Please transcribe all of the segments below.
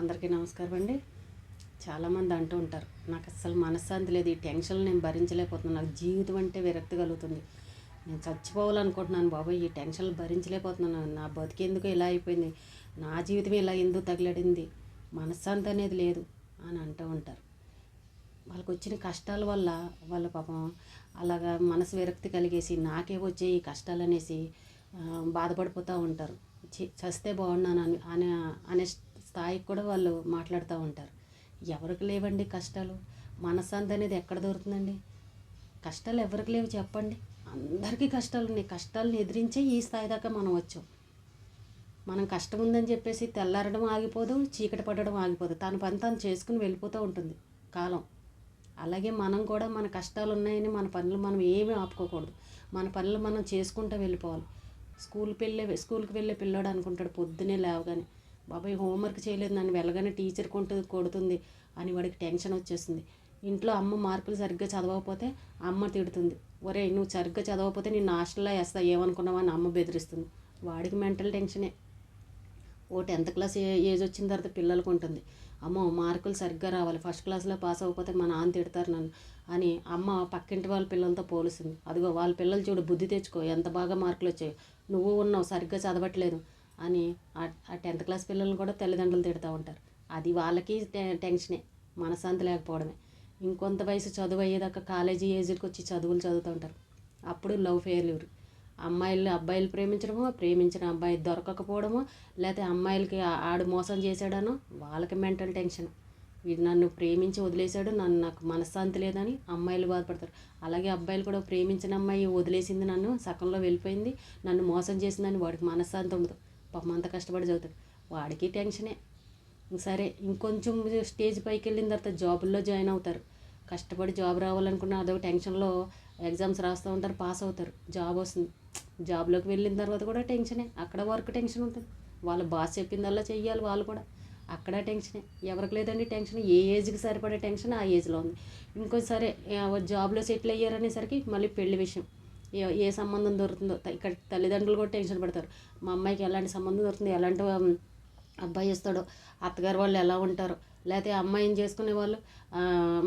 అందరికీ నమస్కారం అండి. చాలామంది అంటూ ఉంటారు నాకు అస్సలు మనశ్శాంతి లేదు ఈ టెన్షన్ నేను భరించలేకపోతున్నాను నాకు జీవితం అంటే విరక్తి కలుగుతుంది. నేను చచ్చిపోవాలనుకుంటున్నాను బాబాయ్ ఈ టెన్షన్ భరించలేకపోతున్నాను నా బతికేందుకు ఇలా అయిపోయింది నా జీవితం ఇలా ఎందుకు తగిలడింది మనశ్శాంతి అనేది లేదు అని అంటూ ఉంటారు. వాళ్ళకి వచ్చిన కష్టాల వల్ల వాళ్ళ పాపం అలాగా మనసు విరక్తి కలిగేసి నాకే వచ్చే ఈ కష్టాలు అనేసి బాధపడిపోతూ ఉంటారు. చస్తే బాగున్నాను అని అనే అనే స్థాయికి కూడా వాళ్ళు మాట్లాడుతూ ఉంటారు. ఎవరికి లేవండి కష్టాలు? మనశ్శాంతి అనేది ఎక్కడ దొరుకుతుందండి? కష్టాలు ఎవరికి లేవు చెప్పండి. అందరికీ కష్టాలు ఉన్నాయి. కష్టాలను ఎదిరించే ఈ స్థాయి దాకా మనం వచ్చాం. మనం కష్టం ఉందని చెప్పేసి తెల్లారడం ఆగిపోదు చీకటి పడడం ఆగిపోదు. తన పని తాను చేసుకుని వెళ్ళిపోతూ ఉంటుంది కాలం. అలాగే మనం కూడా మన కష్టాలు ఉన్నాయని మన పనులు మనం ఏమీ ఆపుకోకూడదు. మన పనులు మనం చేసుకుంటూ వెళ్ళిపోవాలి. స్కూల్కి వెళ్ళే స్కూల్కి వెళ్ళే పిల్లాడు అనుకుంటాడు పొద్దునే లేవగానే. బాబాయ్ హోంవర్క్ చేయలేదు నన్ను వెళ్ళగానే టీచర్ కొంటు కొడుతుంది అని వాడికి టెన్షన్ వచ్చేస్తుంది. ఇంట్లో అమ్మ మార్కులు సరిగ్గా చదవకపోతే అమ్మ తిడుతుంది. ఒరే నువ్వు సరిగ్గా చదవకపోతే నేను హాస్టల్లో వేస్తా ఏమనుకున్నావా అని అమ్మ బెదిరిస్తుంది. వాడికి మెంటల్ టెన్షనే ఓ టెన్త్ క్లాస్ ఏ ఏజ్ వచ్చిన తర్వాత పిల్లలకు ఉంటుంది. అమ్మో మార్కులు సరిగ్గా రావాలి ఫస్ట్ క్లాస్లో పాస్ అవ్వకపోతే మా నాన్న తిడతారు నన్ను అని అమ్మ పక్కింటి వాళ్ళ పిల్లలతో పోలుస్తుంది. అదిగో వాళ్ళ పిల్లలు చూడు బుద్ధి తెచ్చుకో ఎంత బాగా మార్కులు వచ్చాయి. నువ్వు ఉన్నావు సరిగ్గా చదవట్లేదు. అని ఆ- టెన్త్ క్లాస్ పిల్లల్ని కూడా తల్లిదండ్రులు తిడుతూ ఉంటారు. అది వాళ్ళకి టెన్షనే మనశ్శాంతి లేకపోవడమే. ఇంకొంత వయసు చదువు అయ్యేదాకా కాలేజీ ఏజ్కి వచ్చి చదువులు చదువుతూ ఉంటారు. అప్పుడు లవ్ ఫెయిల్యూర్. అమ్మాయిలు అబ్బాయిలు ప్రేమించడమో ప్రేమించిన అబ్బాయి దొరకకపోవడమో లేకపోతే అమ్మాయిలకి ఆడు మోసం చేశాడనో వాళ్ళకి మెంటల్ టెన్షన్. వీడు నన్ను ప్రేమించి వదిలేశాడు నన్ను నాకు మనశ్శాంతి లేదని అమ్మాయిలు బాధపడతారు. అలాగే అబ్బాయిలు కూడా ప్రేమించిన అమ్మాయి వదిలేసింది నన్ను సకంలో వెళ్ళిపోయింది నన్ను మోసం చేసిందని వాడికి మనశ్శాంతి ఉండదు. పాపం అంత కష్టపడి చదువుతాడు. వాడికి టెన్షనే. సరే ఇంకొంచెం స్టేజ్ పైకి వెళ్ళిన తర్వాత జాబుల్లో జాయిన్ అవుతారు. కష్టపడి జాబ్ రావాలనుకున్న అదో టెన్షన్లో ఎగ్జామ్స్ రాస్తూ ఉంటారు పాస్ అవుతారు. జాబ్ వస్తుంది. జాబ్లోకి వెళ్ళిన తర్వాత కూడా టెన్షనే. అక్కడ వర్క్ టెన్షన్ ఉంటుంది. వాళ్ళ బాస్ చెప్పిందల్లా చెయ్యాలి వాళ్ళు కూడా. అక్కడ టెన్షనే. ఎవరికి లేదండి టెన్షన్. ఏ ఏజ్కి సరిపడే టెన్షన్ ఆ ఏజ్లో ఉంది. ఇంకోసారి జాబ్లో సెటిల్ అయ్యారనేసరికి మళ్ళీ పెళ్ళి విషయం. ఏ- ఏ సంబంధం దొరుకుతుందో ఇక్కడ తల్లిదండ్రులు కూడా టెన్షన్ పడతారు. మా అమ్మాయికి ఎలాంటి సంబంధం దొరుకుతుంది ఎలాంటి అబ్బాయి ఇస్తాడో అత్తగారు వాళ్ళు ఎలా ఉంటారో లేకపోతే అమ్మాయిని చేసుకునే వాళ్ళు?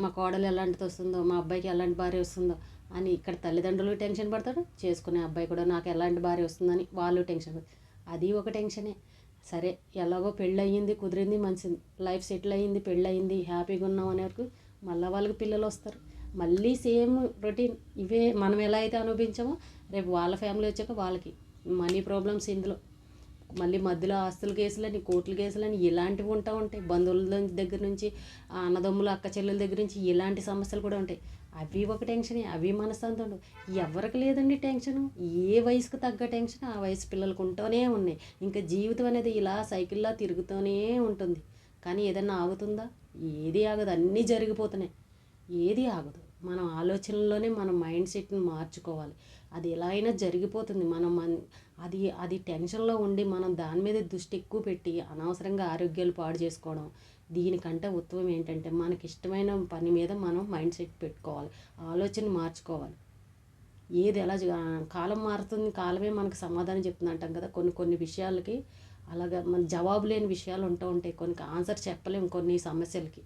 మా కోడలు ఎలాంటిది వస్తుందో మా అబ్బాయికి ఎలాంటి భార్య వస్తుందో అని ఇక్కడ తల్లిదండ్రులు టెన్షన్ పడతారు. చేసుకునే అబ్బాయి కూడా నాకు ఎలాంటి భార్య వస్తుందని వాళ్ళు టెన్షన్ పడతారు. అది ఒక టెన్షనే. సరే ఎలాగో పెళ్ళి అయ్యింది కుదిరింది మంచిది. లైఫ్ సెటిల్ అయ్యింది పెళ్ళి అయ్యింది హ్యాపీగా ఉన్నాం అనే వరకు మళ్ళీ వాళ్ళకి పిల్లలు వస్తారు. మళ్ళీ సేమ్ రొటీన్. ఇవే మనం ఎలా అయితే అనుభవించామో రేపు వాళ్ళ ఫ్యామిలీ వచ్చాక వాళ్ళకి మనీ ప్రాబ్లమ్స్ ఇందులో. మళ్ళీ మధ్యలో ఆస్తుల కేసులని కోర్టుల కేసులని ఇలాంటివి ఉంటా ఉంటాయి. బంధువుల దగ్గర నుంచి అన్నదమ్ములు అన్నదమ్ముల అక్క చెల్లెల దగ్గర నుంచి ఇలాంటి సమస్యలు కూడా ఉంటాయి. అవి ఒక టెన్షనే అవి మనశ్శాంతి ఎవరికి లేదండి టెన్షన్? ఏ వయసుకు తగ్గ టెన్షన్? ఆ వయసు పిల్లలకు ఉంటూనే ఉన్నాయి. ఇంకా జీవితం అనేది ఇలా సైకిల్లా తిరుగుతూనే ఉంటుంది. కానీ ఏదన్నా ఆగుతుందా? ఏది ఆగదు. అన్నీ జరిగిపోతున్నాయి. ఏది ఆగదు. మనం ఆలోచనలోనే మన మైండ్ సెట్ని మార్చుకోవాలి. అది ఎలా అయినా జరిగిపోతుంది. మనం మన అది అది టెన్షన్లో ఉండి మనం దాని మీద దృష్టి ఎక్కువ పెట్టి అనవసరంగా ఆరోగ్యాలు పాడు చేసుకోవడం దీనికంటే ఉత్తమం ఏంటంటే మనకి ఇష్టమైన పని మీద మనం మైండ్ సెట్ పెట్టుకోవాలి. ఆలోచన మార్చుకోవాలి. ఏది ఎలా కాలం మారుతుంది కాలమే మనకు సమాధానం చెప్తుంది అంటాం కదా. కొన్ని కొన్ని విషయాలకి అలాగా మన జవాబు లేని విషయాలు ఉంటూ ఉంటాయి. కొన్ని ఆన్సర్ చెప్పలేము కొన్ని సమస్యలకి.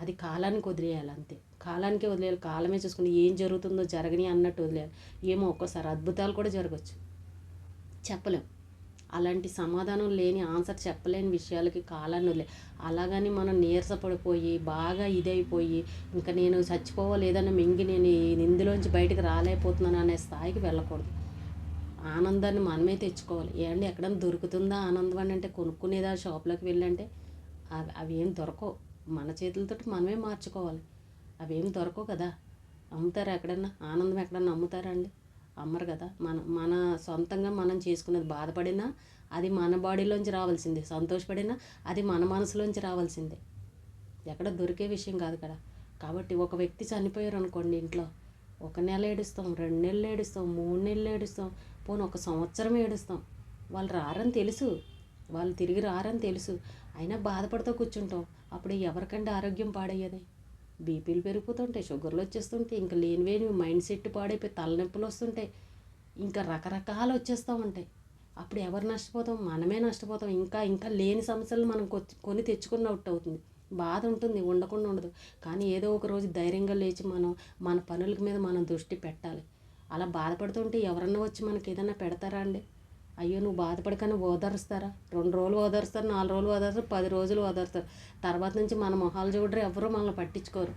అది కాలానికి వదిలేయాలి అంతే. కాలానికే వదిలేయాలి. కాలమే చూసుకుని ఏం జరుగుతుందో జరగని అన్నట్టు వదిలేయాలి. ఏమో ఒక్కోసారి అద్భుతాలు కూడా జరగచ్చు. చెప్పలేం. అలాంటి సమాధానం లేని ఆన్సర్ చెప్పలేని విషయాలకి కాలాన్ని వదిలే. అలాగని మనం నీరసపడిపోయి బాగా ఇదైపోయి ఇంకా నేను చచ్చిపోవాలి మింగి నేను ఇందులోంచి బయటకు రాలేకపోతున్నాను అనే స్థాయికి వెళ్ళకూడదు. ఆనందాన్ని మనమే తెచ్చుకోవాలి. ఏమండి ఎక్కడైనా దొరుకుతుందా ఆనందం అని అంటే కొనుక్కునేదా షాప్లోకి వెళ్ళంటే అవి అవి ఏం దొరకవు. మన చేతులతో మనమే మార్చుకోవాలి. అవేమి దొరకవు కదా. అమ్ముతారు ఎక్కడన్నా? ఆనందం ఎక్కడన్నా అమ్ముతారా అండి? అమ్మరు కదా. మన మన సొంతంగా మనం చేసుకున్నది బాధపడినా అది మన బాడీలోంచి రావాల్సిందే. సంతోషపడినా అది మన మనసులోంచి రావాల్సిందే. ఎక్కడ దొరికే విషయం కాదు కదా. కాబట్టి ఒక వ్యక్తి చనిపోయారు అనుకోండి ఇంట్లో. ఒక నెల ఏడుస్తాం రెండు నెలలు ఏడుస్తాం మూడు నెలలు ఏడుస్తాం పోనీ ఒక సంవత్సరం ఏడుస్తాం. వాళ్ళు రారని తెలుసు. వాళ్ళు తిరిగి రారని తెలుసు. అయినా బాధపడుతూ కూర్చుంటాం. అప్పుడు ఎవరికంటే ఆరోగ్యం పాడయ్యేది? బీపీలు పెరిగిపోతుంటాయి షుగర్లు వచ్చేస్తుంటాయి ఇంకా లేనివేని మైండ్ సెట్ పాడైపోయి తలనొప్పులు వస్తుంటాయి ఇంకా రకరకాలు వచ్చేస్తూ ఉంటాయి. అప్పుడు ఎవరు నష్టపోతాం? మనమే నష్టపోతాం. ఇంకా ఇంకా లేని సమస్యలు మనం కొని తెచ్చుకున్నట్టు అవుతుంది. బాధ ఉంటుంది ఉండకుండా ఉండదు. కానీ ఏదో ఒక రోజు ధైర్యంగా లేచి మనం మన పనుల మీద మనం దృష్టి పెట్టాలి. అలా బాధపడుతుంటే ఎవరన్నా వచ్చి మనకి ఏదైనా పెడతారా అండి? అయ్యో నువ్వు బాధపడకని ఓదారుస్తారా? రెండు రోజులు ఓదారుస్తారు నాలుగు రోజులు ఓదారుస్తారు పది రోజులు ఓదారుస్తారు. తర్వాత నుంచి మన మొహాలు చూడరు ఎవరు మనల్ని పట్టించుకోరు.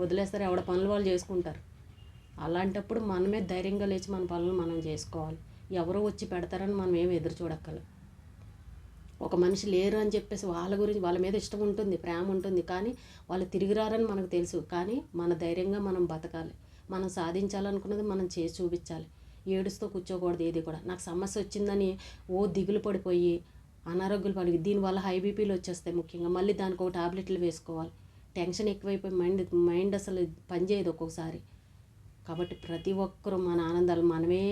వదిలేస్తారు ఎవడ పనులు వాళ్ళు చేసుకుంటారు. అలాంటప్పుడు మనమే ధైర్యంగా లేచి మన పనులు మనం చేసుకోవాలి. ఎవరో వచ్చి పెడతారని మనం ఏం ఎదురు చూడక్కర్లేదు. ఒక మనిషి లేరు అని చెప్పేసి వాళ్ళ గురించి వాళ్ళ మీద ఇష్టం ఉంటుంది ప్రేమ ఉంటుంది కానీ వాళ్ళు తిరిగి రారని మనకు తెలుసు. కానీ మన ధైర్యంగా మనం బతకాలి. మనం సాధించాలనుకున్నది మనం చేసి చూపించాలి. ఏడుస్తూ కూర్చోకూడదు ఏది కూడా. నాకు సమస్య వచ్చిందని ఓ దిగులు పడిపోయి అనారోగ్యాలు పడి దీనివల్ల హై బీపీలు వచ్చేస్తాయి ముఖ్యంగా. మళ్ళీ దానికి ఒక టాబ్లెట్లు వేసుకోవాలి. టెన్షన్ ఎక్కువైపోయి మైండ్ మైండ్ అసలు పనిచేయదు ఒక్కొక్కసారి. కాబట్టి ప్రతి ఒక్కరూ మన ఆనందాలు మనమే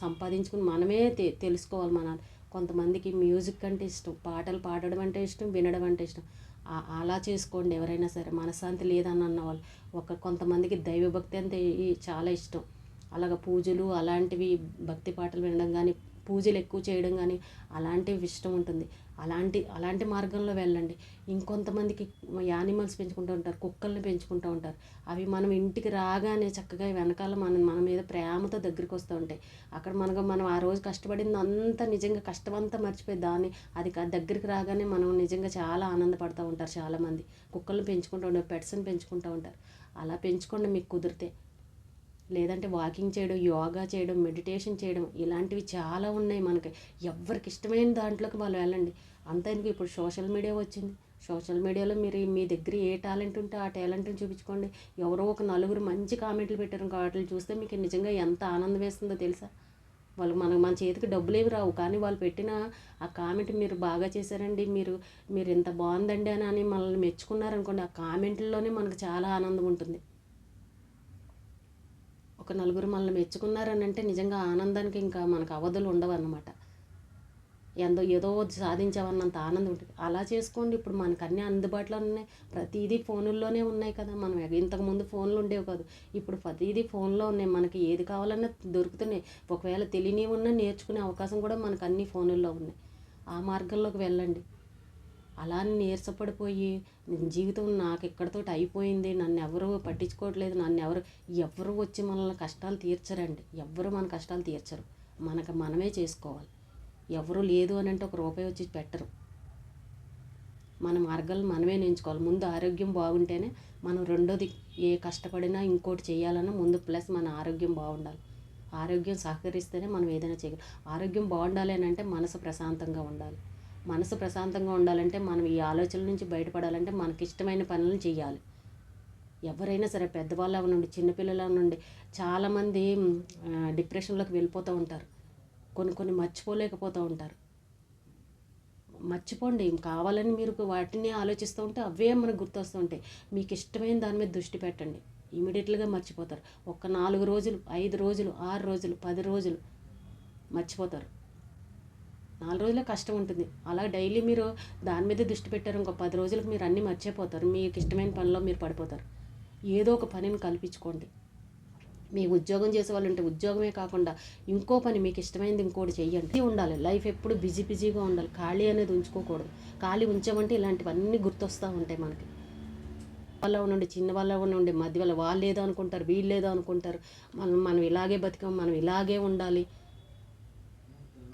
సంపాదించుకుని మనమే తె తెలుసుకోవాలి మన కొంతమందికి మ్యూజిక్ అంటే ఇష్టం పాటలు పాడడం అంటే ఇష్టం వినడం అంటే ఇష్టం. అలా చేసుకోండి ఎవరైనా సరే. మనశ్శాంతి లేదని అన్న వాళ్ళు. ఒక కొంతమందికి దైవభక్తి అంటే చాలా ఇష్టం. అలాగ పూజలు అలాంటివి భక్తి పాటలు వినడం కానీ పూజలు ఎక్కువ చేయడం కానీ అలాంటివి ఇష్టం ఉంటుంది. అలాంటి అలాంటి మార్గంలో వెళ్ళండి. ఇంకొంతమందికి యానిమల్స్ పెంచుకుంటూ ఉంటారు కుక్కల్ని పెంచుకుంటూ ఉంటారు. అవి మనం ఇంటికి రాగానే చక్కగా వెనకాల మన మన మీద ప్రేమతో దగ్గరికి వస్తూ ఉంటాయి. అక్కడ మనకు మనం ఆ రోజు కష్టపడింది అంతా నిజంగా కష్టం అంతా మర్చిపోయి దాన్ని అది దగ్గరికి రాగానే మనం నిజంగా చాలా ఆనందపడుతూ ఉంటారు చాలామంది. కుక్కల్ని పెంచుకుంటూ ఉంటారు పెట్స్ని పెంచుకుంటూ ఉంటారు. అలా పెంచుకోండి మీకు కుదిరితే. లేదంటే వాకింగ్ చేయడం యోగా చేయడం మెడిటేషన్ చేయడం ఇలాంటివి చాలా ఉన్నాయి మనకి. ఎవరికి ఇష్టమైన దాంట్లోకి వాళ్ళు వెళ్ళండి. అంత ఎందుకు? ఇప్పుడు సోషల్ మీడియా వచ్చింది. సోషల్ మీడియాలో మీరు మీ దగ్గర ఏ టాలెంట్ ఉంటే ఆ టాలెంట్ని చూపించుకోండి. ఎవరో ఒక నలుగురు మంచి కామెంట్లు పెట్టారు వాటిని చూస్తే మీకు నిజంగా ఎంత ఆనందం వేస్తుందో తెలుసా? వాళ్ళు మనకు మన చేతికి డబ్బులు ఏవి రావు. కానీ వాళ్ళు పెట్టిన ఆ కామెంట్ మీరు బాగా చేశారండి. మీరు మీరు ఇంత బాగుందండి అని అని మనల్ని మెచ్చుకున్నారనుకోండి ఆ కామెంట్లలోనే మనకు చాలా ఆనందం ఉంటుంది. ఒక నలుగురు మనల్ని మెచ్చుకున్నారని అంటే నిజంగా ఆనందానికి ఇంకా మనకు అవధులు ఉండవు అన్నమాట ఎంతో ఏదో సాధించామన్నంత ఆనందం ఉంటుంది. అలా చేసుకోండి. ఇప్పుడు మనకు అన్నీ అందుబాటులో ఉన్నాయి ప్రతిదీ ఫోనుల్లోనే ఉన్నాయి కదా. మనం ఇంతకుముందు ఫోన్లు ఉండేవి కాదు. ఇప్పుడు ప్రతిదీ ఫోన్లో ఉన్నాయి. మనకి ఏది కావాలన్నా దొరుకుతున్నాయి. ఒకవేళ తెలియని ఉన్నా నేర్చుకునే అవకాశం కూడా మనకు అన్ని ఫోనుల్లో ఉన్నాయి. ఆ మార్గంలోకి వెళ్ళండి. అలా అని నీరసపడిపోయి జీవితం నాకు ఎక్కడితో అయిపోయింది నన్ను ఎవరు పట్టించుకోవట్లేదు నన్ను ఎవరు ఎవరు వచ్చి మనల్ని కష్టాలు తీర్చరండి. ఎవరు మన కష్టాలు తీర్చరు. మనకు మనమే చేసుకోవాలి. ఎవరు లేదు అని అంటే ఒక రూపాయి వచ్చి పెట్టరు. మన మార్గాలు మనమే నేర్చుకోవాలి. ముందు ఆరోగ్యం బాగుంటేనే మనం రెండోది ఏ కష్టపడినా ఇంకోటి చేయాలన్నా ముందు ప్లస్ మన ఆరోగ్యం బాగుండాలి. ఆరోగ్యం సహకరిస్తేనే మనం ఏదైనా చేయగలం. ఆరోగ్యం బాగుండాలి అని అంటే మనసు ప్రశాంతంగా ఉండాలి. మనసు ప్రశాంతంగా ఉండాలంటే మనం ఈ ఆలోచనల నుంచి బయటపడాలంటే మనకి ఇష్టమైన పనులను చేయాలి ఎవరైనా సరే పెద్దవాళ్ళు అవనండి చిన్నపిల్లల నుండి చాలామంది డిప్రెషన్లోకి వెళ్ళిపోతూ ఉంటారు. కొన్ని కొన్ని మర్చిపోలేకపోతూ ఉంటారు. మర్చిపోండి కావాలని మీరు వాటిని ఆలోచిస్తూ ఉంటే అవే మనకు గుర్తొస్తూ ఉంటాయి. మీకు ఇష్టమైన దాని మీద దృష్టి పెట్టండి. ఇమీడియట్గా మర్చిపోతారు. ఒక్క నాలుగు రోజులు ఐదు రోజులు ఆరు రోజులు పది రోజులు మర్చిపోతారు. నాలుగు రోజులే కష్టం ఉంటుంది. అలా డైలీ మీరు దాని మీద దృష్టి పెట్టారు ఇంకో పది రోజులకు మీరు అన్నీ మర్చిపోతారు. మీకు ఇష్టమైన పనిలో మీరు పడిపోతారు. ఏదో ఒక పనిని కల్పించుకోండి. మీ ఉద్యోగం చేసే వాళ్ళు ఉంటే ఉద్యోగమే కాకుండా ఇంకో పని మీకు ఇష్టమైనది ఇంకోటి చేయండి ఉండాలి. లైఫ్ ఎప్పుడు బిజీ బిజీగా ఉండాలి. ఖాళీ అనేది ఉంచుకోకూడదు. ఖాళీ ఉంచామంటే ఇలాంటివన్నీ గుర్తొస్తూ ఉంటాయి మనకి. వాళ్ళ నుండి చిన్న వాళ్ళ ఉండి మధ్య వాళ్ళ వాళ్ళు ఏదో అనుకుంటారు వీళ్ళు ఏదో అనుకుంటారు. మనం మనం ఇలాగే బతికాం మనం ఇలాగే ఉండాలి.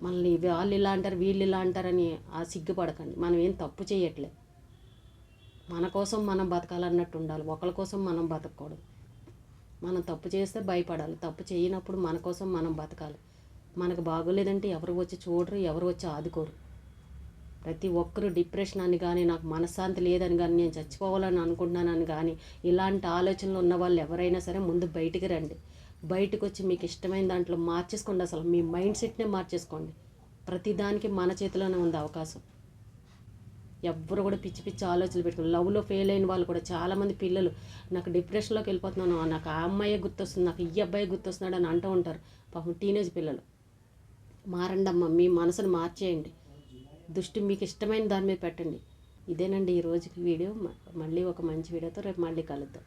మనల్ని వాళ్ళు ఇలా అంటారు వీళ్ళు ఇలా అంటారని ఆ సిగ్గుపడకండి. మనం ఏం తప్పు చేయట్లే మన కోసం మనం బతకాలన్నట్టు ఉండాలి. ఒకరి కోసం మనం బతకూడదు. మనం తప్పు చేస్తే భయపడాలి. తప్పు చేయనప్పుడు మన కోసం మనం బతకాలి. మనకు బాగోలేదంటే ఎవరు వచ్చి చూడరు ఎవరు వచ్చి ఆదుకోరు. ప్రతి ఒక్కరు డిప్రెషన్ అని కానీ నాకు మనశ్శాంతి లేదని కానీ నేను చచ్చిపోవాలని అనుకుంటున్నానని కానీ ఇలాంటి ఆలోచనలు ఉన్న వాళ్ళు ఎవరైనా సరే ముందు బయటికి రండి. బయటకు వచ్చి మీకు ఇష్టమైన దాంట్లో మార్చేసుకోండి అసలు. మీ మైండ్ సెట్నే మార్చేసుకోండి. ప్రతిదానికి మన చేతిలోనే ఉంది అవకాశం. ఎవ్వరు కూడా పిచ్చి పిచ్చి ఆలోచనలు పెట్టుకుని లవ్లో ఫెయిల్ అయిన వాళ్ళు కూడా చాలామంది పిల్లలు నాకు డిప్రెషన్లోకి వెళ్ళిపోతున్నాను. నాకు ఆ అమ్మాయే గుర్తొస్తుంది. నాకు ఈ అబ్బాయి గుర్తొస్తున్నాడు అని అంటూ ఉంటారు. పాపం టీనేజ్ పిల్లలు. మారండమ్మా మీ మనసును మార్చేయండి. దృష్టి మీకు ఇష్టమైన దాని మీద పెట్టండి. ఇదేనండి ఈ రోజుకి వీడియో. మళ్ళీ ఒక మంచి వీడియోతో రేపు మళ్ళీ కలుద్దాం.